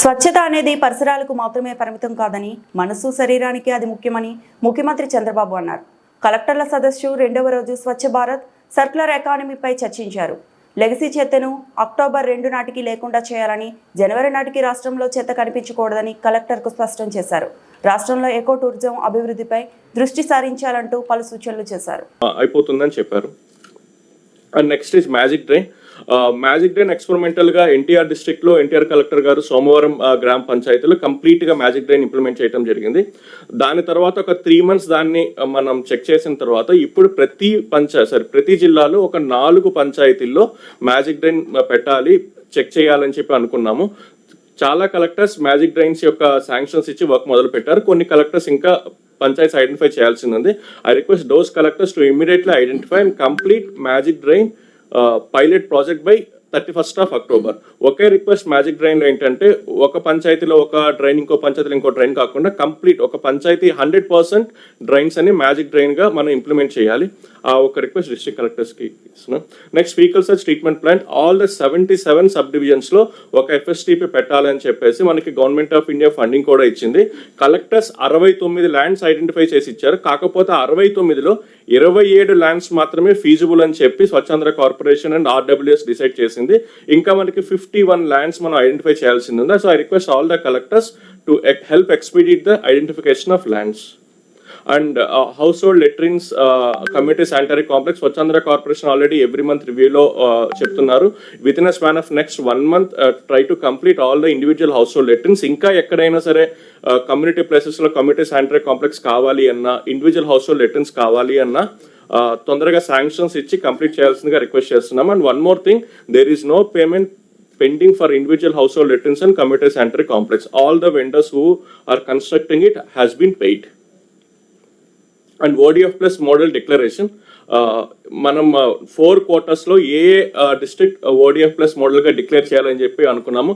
స్వచ్ఛత అనేది పరిసరాలకు మాత్రమే పరిమితం కాదని మనసు శరీరానికి అది ముఖ్యమని ముఖ్యమంత్రి చంద్రబాబు అన్నారు. కలెక్టర్ల సదస్సు రెండవ రోజు స్వచ్ఛ భారత్ సర్కులర్ ఎకానమీపై చర్చించారు. లెగసీ చెత్తను అక్టోబర్ రెండు నాటికి లేకుండా చేయాలని జనవరి నాటికి రాష్ట్రంలో చెత్త కనిపించకూడదని కలెక్టర్కు స్పష్టం చేశారు. రాష్ట్రంలో ఎకో టూరిజం అభివృద్ధిపై దృష్టి సారించాలంటూ పలు సూచనలు చేశారు. అయిపోతుందని చెప్పారు. And next is magic drain. Magic drain ఎక్స్పెరిమెంటల్గా NTR డిస్ట్రిక్ట్లో ఎన్టీఆర్ కలెక్టర్ గారు సోమవారం గ్రామ పంచాయతీలో కంప్లీట్గా మ్యాజిక్ డ్రైన్ ఇంప్లిమెంట్ చేయడం జరిగింది. దాని తర్వాత ఒక త్రీ మంత్స్ దాన్ని మనం చెక్ చేసిన తర్వాత ఇప్పుడు ప్రతి పంచాయత్ సారీ ప్రతి జిల్లాలో ఒక నాలుగు పంచాయతీల్లో మ్యాజిక్ డ్రైన్ పెట్టాలి చెక్ చేయాలని చెప్పి అనుకున్నాము. చాలా కలెక్టర్స్ మ్యాజిక్ డ్రైన్స్ యొక్క శాంక్షన్స్ ఇచ్చి వర్క్ మొదలు పెట్టారు. కొన్ని కలెక్టర్స్ ఇంకా పంచాయత్ ఐడెంటిఫై చేయాల్సింది ఉంది. I request those collectors to immediately identify and complete magic drain pilot project by thirty first of October okay request magic drain ఏంటంటే ఒక పంచాయతీలో ఒక డ్రైన్ ఇంకో పంచాయతీలో ఇంకో డ్రైన్ కాకుండా కంప్లీట్ ఒక పంచాయతీ హండ్రెడ్ పర్సెంట్ డ్రైన్స్ అని మ్యాజిక్ డ్రైన్గా మనం ఇంప్లిమెంట్ చేయాలి. ఆ ఒక రిక్వెస్ట్ డిస్ట్రిక్ట్ కలెక్టర్స్కి ఇస్తున్నాం. Next vehicle search treatment plant all the seventy seven sub డివిజన్స్లో ఒక ఎఫ్ఎస్టిపి పెట్టాలని చెప్పేసి మనకి గవర్నమెంట్ ఆఫ్ ఇండియా ఫండింగ్ కూడా ఇచ్చింది. కలెక్టర్స్ అరవై తొమ్మిది ల్యాండ్స్ ఐడెంటిఫై చేసి ఇచ్చారు. కాకపోతే అరవై తొమ్మిదిలో ఇరవై ఏడు ల్యాండ్స్ మాత్రమే ఫీజిబుల్ అని చెప్పి Swachhandra corporation and RWS decide చేసింది. ఇంకా మనకి ఫిఫ్టీ వన్ ల్యాండ్స్ మనం ఐడెంటిఫై చేయాల్సింది ఉంది. So I request all the collectors to help expedite the identification of lands and household latrines community sanitary complex Swachhandra corporation already every month రివ్యూలో చెప్తున్నారు within a span of next one month try to complete all the individual household latrines ఇంకా ఎక్కడైనా సరే uh, community ప్లేసెస్లో community sanitary complex కావాలి అన్న individual household latrines కావాలి అన్న uh, తొందరగా శాంక్షన్స్ ఇచ్చి కంప్లీట్ చేయాల్సిందిగా రిక్వెస్ట్ చేస్తున్నాం and one more thing there is no payment pending for individual household returns and community sanitary complex. All the vendors who are constructing it has been paid. And ODF plus model declaration మనం four క్వార్టర్స్లో ఏ district ODF plus మోడల్గా declare చేయాలని చెప్పి అనుకున్నాము